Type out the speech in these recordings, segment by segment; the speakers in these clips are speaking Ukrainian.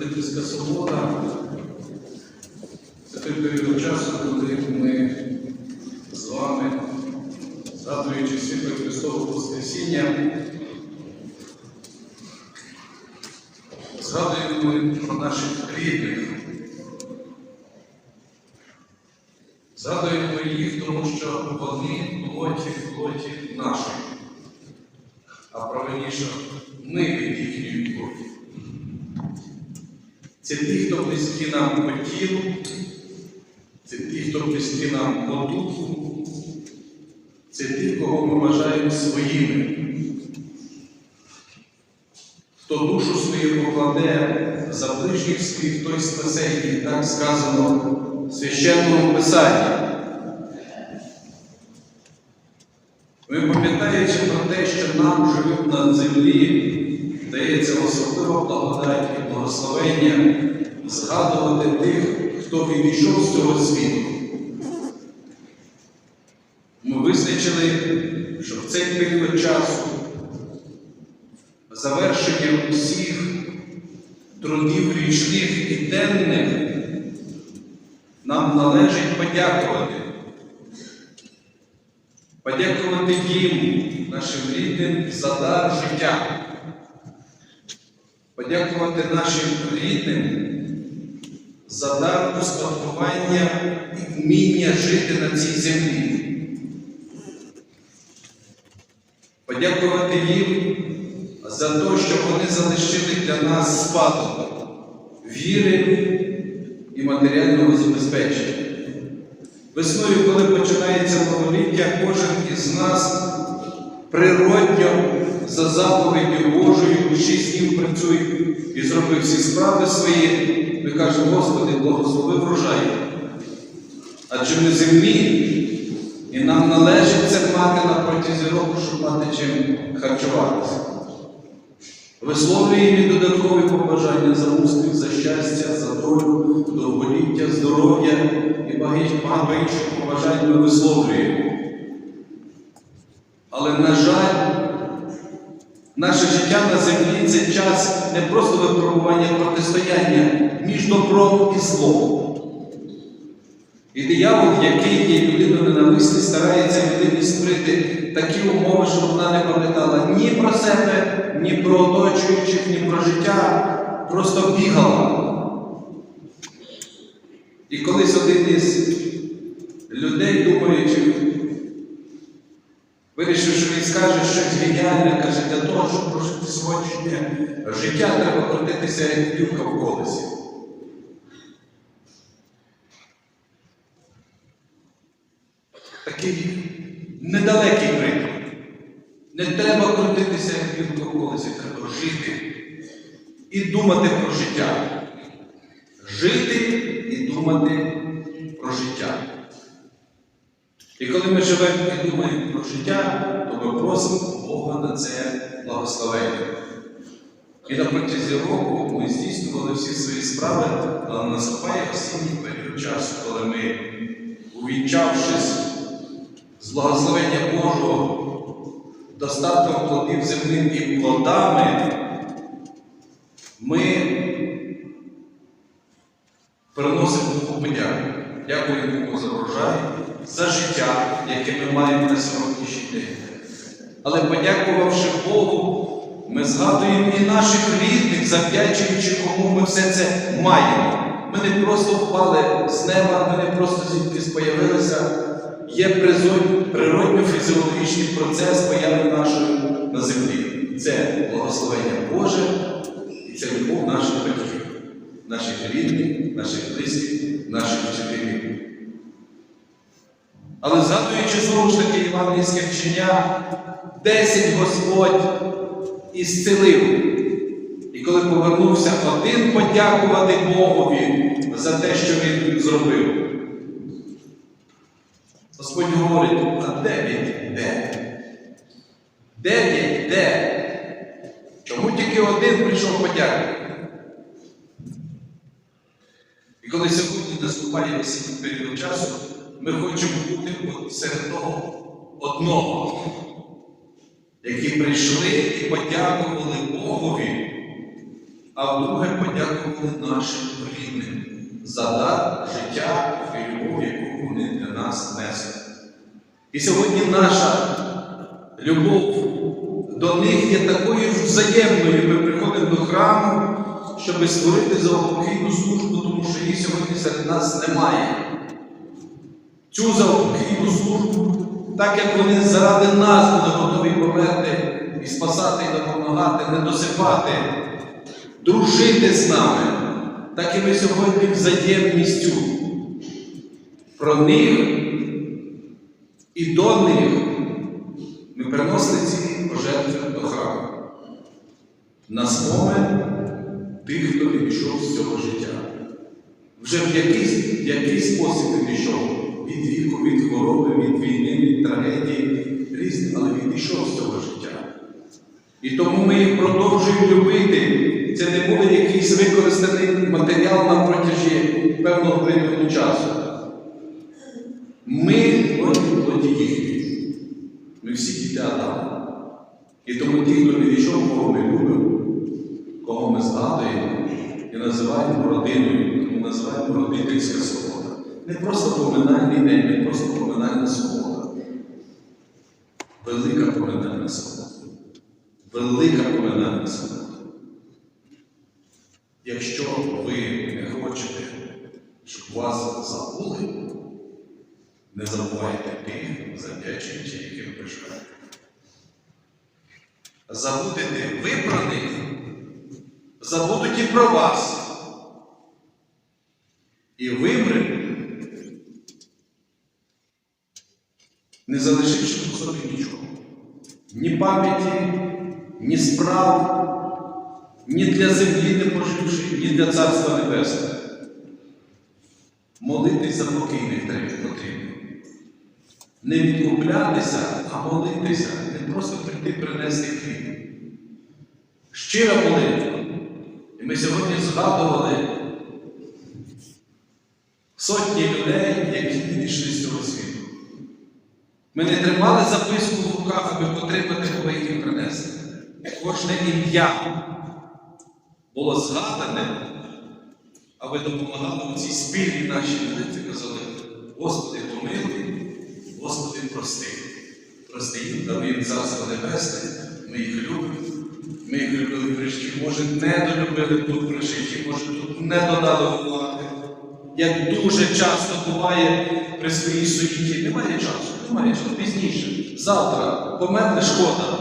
Святительська субота це той період часу, коли ми з вами, згадуючи світло Христового Воскресіння, згадуємо про наших рідних. Згадуємо їх, тому що вони плоті в плоті нашої, а правильніше Це ті, хто близькі нам по тілу, це ті, хто близькі нам по духу, це ті, кого ми вважаємо своїми. Хто душу свою покладе за ближніх своїх, той спасе їх, так сказано в священному Писанні. Ви пам'ятаєте про те, що нам живуть на землі, дається особлива благодать і благословення згадувати тих, хто відійшов з цього світу. Ми визначили, що в цей період часу завершення усіх трудів річних і денних нам належить подякувати. Подякувати їм, нашим рідним, за дар життя. Подякувати нашим рідним за дар успадкування і вміння жити на цій землі. Подякувати їм за те, що вони залишили для нас спадок віри і матеріального забезпечення. Весною, коли починається новоліття, кожен із нас природньо за заповіддю Божою шість днів працює і зробив всі справи свої, ми кажемо, Господи, благослови врожай. Адже ми землі, і нам належить це мати на протязі року, щоб мати чим харчуватися. Висловлюємо додаткові побажання за успіх, за щастя, за долю, довголіття, здоров'я і багато інших побажань ми висловлюємо. Але, на жаль, наше життя на землі це час не просто випробування протистояння між добром і злом. І диявол, який є людиною ненависний, старається людині створити такі умови, щоб вона не пам'ятала ні про себе, ні про оточуючих, ні про життя, просто бігала. І колись один із людей, думаючи, вирішив, що він скаже щось геніальне, каже, для того, щоб прожити сьогоднішнє життя, треба крутитися як білка в колесі. Такий недалекий приклад. Не треба крутитися як білка в колесі, треба жити і думати про життя. Жити і думати про життя. І коли ми живемо і думаємо про життя, то ми просимо Бога на це благословення. І на протязі року ми здійснювали всі свої справи, але наступає осінній період часу, коли ми, увінчавшись з благословення Божого, достатком плодів земним і плодами, ми приносимо Богу подяку. Дякуємо Богу за врожай, за життя, яке ми маємо на сьогоднішній день. Але подякувавши Богу, ми згадуємо і наших рідних, завдячуючи кому ми все це маємо. Ми не просто впали з неба, ми не просто звідкись появилися. Є природньо-фізіологічний процес появи нашої на землі. Це благословення Боже і це любов наших батьків, наших рідних, наших близьких, наших вчителів. Але згадуючи знову ж таки євангельське вчення, десять Господь ісцелив. І коли повернувся один подякувати Богові за те, що він зробив. Господь говорить, а дев'ять де? Дев'ять де? Чому тільки один прийшов подякувати? Коли сьогодні наступає весільний період часу, ми хочемо бути серед того одного, які прийшли і подякували Богові, а вдруге подякували нашим рідним за дар життя і любов, яку вони для нас несли. І сьогодні наша любов до них є такою ж взаємною. Ми приходимо до храму, щоб створити заупокійну службу, тому що її сьогодні серед нас немає. Цю заупокійну службу, так як вони заради нас були готові померти і спасати, і допомагати, не досипати, дружити з нами, так і ми сьогодні взаємністю про них і до них ми приносили ці пожертви до храму. На спомин тих, хто відійшов з цього життя. Вже в якийсь, якийсь спосіб відійшов від віку, від хвороби, від війни, від трагедії, різні, але відійшов з цього життя. І тому ми їх продовжуємо любити. Це не буде якийсь використаний матеріал на протязі певного періоду часу. Ми плоді їхні. Ми всі діти Адама. І тому ті, хто відійшов, кого ми любимо, кого ми згадуємо і називаємо родиною, тому називаємо родительська свобода. Не просто поминальний день, не просто поминальна свобода. Велика поминальна свобода. Велика поминальна свобода. Якщо ви не хочете, щоб вас забули, не забувайте тих, завдячуючи яким пишаєте. Забудете ви про них, забудуть і про вас. І вимре, не залишивши по собі нічого. Ні пам'яті, ні справ, ні для землі не поживши, ні для Царства Небесного. Молитись за покійних потрібно. Не відкуплятися, а молитися, не просто прийти принести хліб. Щира молитва. Ми сьогодні згадували сотні людей, які відійшли з цього світу. Ми не тримали записку в руках, аби потримати, кого їх принесли. Кожне ім'я було згадане, а ви допомагали у цій спільній нашій молитві, казали, Господи, помилуй, Господи, прости. Прости їм, даруй їм Царство Небесне, ми їх любимо. Ми їх любили при може, не долюбили тут при житті, може, тут не додали уваги. Як дуже часто буває при своїй суєті, немає часу, немає часу. Пізніше. Завтра. Померне шкода.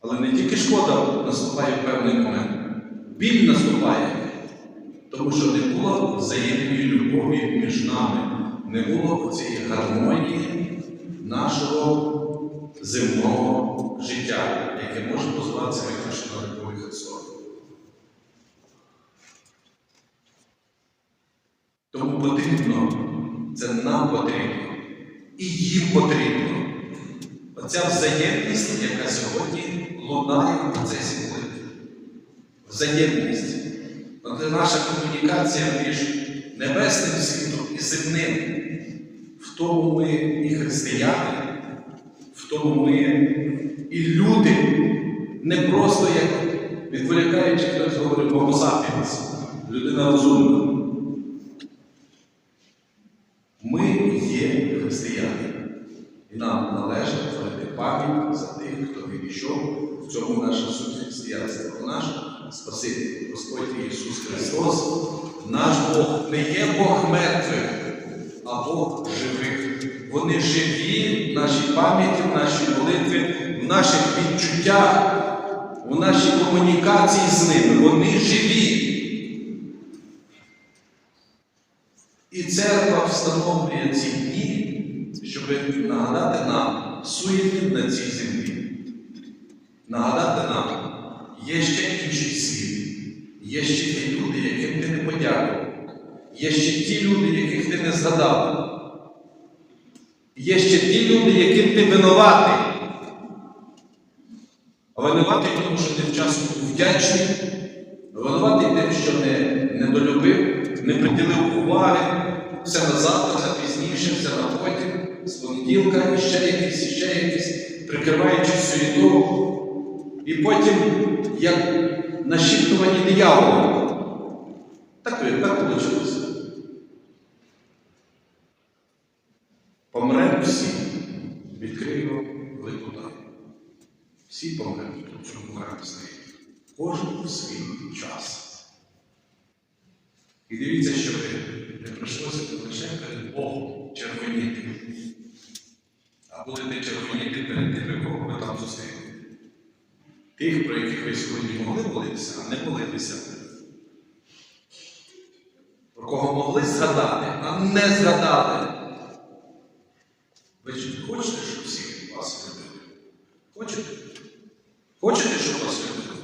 Але не тільки шкода наступає в певний момент, біль наступає, тому що не було взаємної любові між нами, не було цієї гармонії нашого земного життя, яке може позиватися виключно на любові. Тому потрібно, це нам потрібно, і їм потрібно. Оця взаємність, яка сьогодні лунає в процесі молитви. Взаємність. От наша комунікація між небесним світом і земним. В тому ми і християни, в тому ми і люди, не просто як відволікаючи хтось говорить Homo людина розумна. Ми є християни. І нам належить творити пам'ять за тих, хто відійшов в цьому наше суть християнства. Наш Спаситель, Господь Ісус Христос, наш Бог не є Бог мертвих, а Бог живих. Вони живі в нашій пам'яті, в нашій молитві, в наших відчуттях, у нашій комунікації з ними. Вони живі. І церква встановлює ці дні, щоб нагадати нам суєтів на цій землі. Нагадати нам, є ще інший світ, є ще ті люди, яким ти не подякував, є ще ті люди, яких ти не згадав. Є ще ті люди, яким ти винуватий. Винуватий, тому що ти вчасно був вдячний, винуватий тим, що не, не долюбив, не приділив уваги, все на завтра, все пізніше, все на потім, з понеділка, і ще якісь, і ще якісь, прикриваючи суєту. І потім, як нашіптувані дияволом. Так, так вийшло. Всі в цьому карантині. Кожен у свій час. І дивіться, що ви не прийшлося лише перед Богом червоніти. А будете червоніти перед тими, кого ви там зустріли. Тих, про яких ви сьогодні могли молитися, а не молилися. Про кого могли згадати, а не згадали. Ви ж хочете, щоб всі вас любили? Хочете? Хочете, щоб вас любили?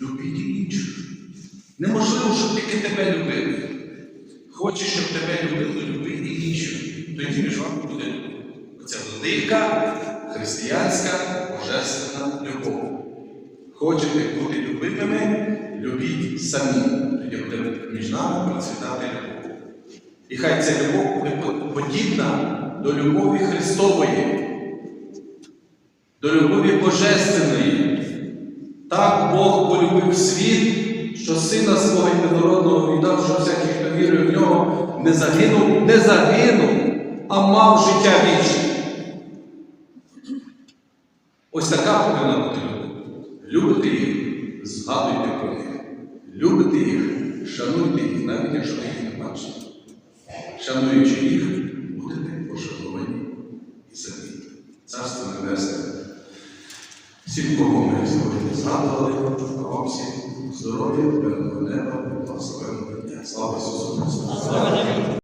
Любіть інших. Неможливо, щоб тільки тебе любили. Хочеш, щоб тебе любили, люби і інших. Тоді між вами буде любов. Це велика християнська божественна любов. Хочете бути любимими, любіть самі. Тоді буде між нами процвітати любов. І хай ця любов буде подібна до любові Христової, до любові Божественної. Так Бог полюбив світ, що сина свого єдинородного віддав, що всякий, хто вірує в нього, не загинув, не загинув, а мав життя вічне. Ось така повинна бути. Любите їх, згадуйте про них. Любите їх, шануйте їх, навіть якщо їх не бачите. Шануючи їх, будете пошановані і самі. Царство Небесне. Всім, кого ми сьогодні згадували, а вам всім здоров'я, мирного неба, благословенного дня. Слава Ісусу Христу!